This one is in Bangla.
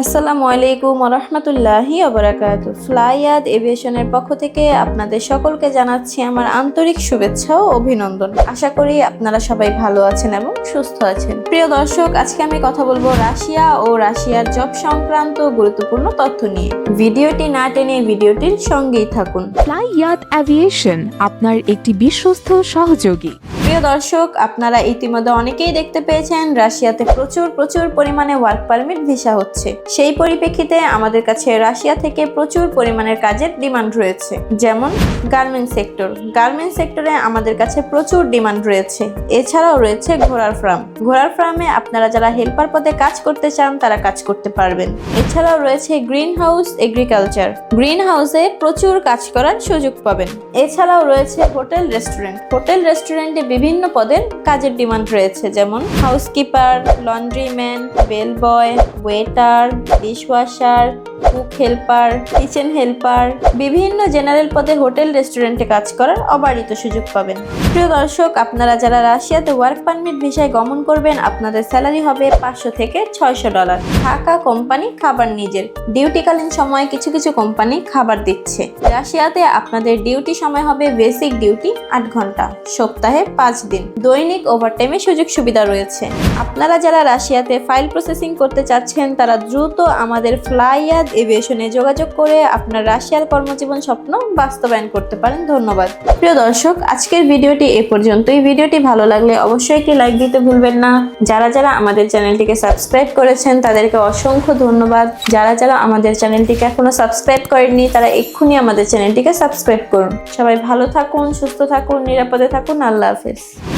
আসসালামু আলাইকুম রহমতুল্লাহি অবরাকাত ফ্লাইয়াদ এভিয়েশনের পক্ষ থেকে আপনাদের সকলকে জানাচ্ছি আমার আন্তরিক শুভেচ্ছা ও অভিনন্দন। আশা করি আপনারা সবাই ভালো আছেন এবং সুস্থ আছেন। প্রিয় দর্শক, আজকে আমি কথা বলব রাশিয়া ও রাশিয়ার জব সংক্রান্ত গুরুত্বপূর্ণ তথ্য নিয়ে। ভিডিওটি না টেনে ভিডিওটির সঙ্গেই থাকুন। ফ্লাই ইয়াত অ্যাভিয়েশন আপনার একটি বিশ্বস্ত সহযোগী। প্রিয় দর্শক, আপনারা ইতিমধ্যে অনেকেই দেখতে পেয়েছেন রাশিয়াতে প্রচুর প্রচুর পরিমাণে ওয়ার্ক পারমিট ভিসা হচ্ছে। সেই পরিপ্রেক্ষিতে আমাদের কাছে রাশিয়া থেকে প্রচুর পরিমাণের কাজের ডিমান্ড রয়েছে, যেমন গার্মেন্ট সেক্টর গার্মেন্ট সেক্টরে আমাদের কাছে প্রচুর ডিমান্ড রয়েছে। এছাড়াও রয়েছে ঘোড়ার ফার্ম ঘোড়ার ফার্মে আপনারা যারা হেল্পার পদে কাজ করতে চান, তারা কাজ করতে পারবেন। এছাড়াও রয়েছে গ্রিন হাউস এগ্রিকালচার গ্রিন হাউসে প্রচুর কাজ করার সুযোগ পাবেন। এছাড়াও রয়েছে হোটেল রেস্টুরেন্ট হোটেল রেস্টুরেন্টে বিভিন্ন পদের কাজের ডিমান্ড রয়েছে যেমন housekeeper laundryman bell boy waiter dishwasher cook helper kitchen helper বিভিন্ন জেনারেল পদে হোটেল রেস্টুরেন্টে কাজ করার অবারিত সুযোগ পাবেন। প্রিয় দর্শক, আপনারা যারা রাশিয়াতে ওয়ার্ক পারমিট ভিসায় গমন করবেন, আপনাদের স্যালারি হবে পাঁচশো থেকে ছয়শো ডলার থাকা কোম্পানি খাবার নিজের। ডিউটিকালীন সময়ে কিছু কিছু কোম্পানি খাবার দিচ্ছে। রাশিয়াতে আপনাদের ডিউটি সময় হবে বেসিক ডিউটি আট ঘণ্টা, সপ্তাহে পাঁচ দিন। দৈনিক ওভারটাইমে সুযোগ সুবিধা রয়েছে। আপনারা যারা রাশিয়াতে ফাইল প্রসেসিং করতে চাচ্ছেন, তারা দ্রুত আমাদের ফ্লাইয়াদ এভিয়েশনে যোগাযোগ করে আপনার রাশিয়ার কর্মজীবন স্বপ্ন বাস্তবায়ন করতে পারেন। ধন্যবাদ। প্রিয় দর্শক, আজকের ভিডিওটি এ পর্যন্তই। ভিডিওটি ভালো লাগলে অবশ্যই একটি লাইক দিতে ভুলবেন না। যারা যারা আমাদের চ্যানেলটিকে সাবস্ক্রাইব করেছেন, তাদেরকে অসংখ্য ধন্যবাদ। যারা যারা আমাদের চ্যানেলটিকে এখনও সাবস্ক্রাইব করেননি, তারা এক্ষুনি আমাদের চ্যানেলটিকে সাবস্ক্রাইব করুন। সবাই ভালো থাকুন, সুস্থ থাকুন, নিরাপদে থাকুন। আল্লাহ হাফেজ।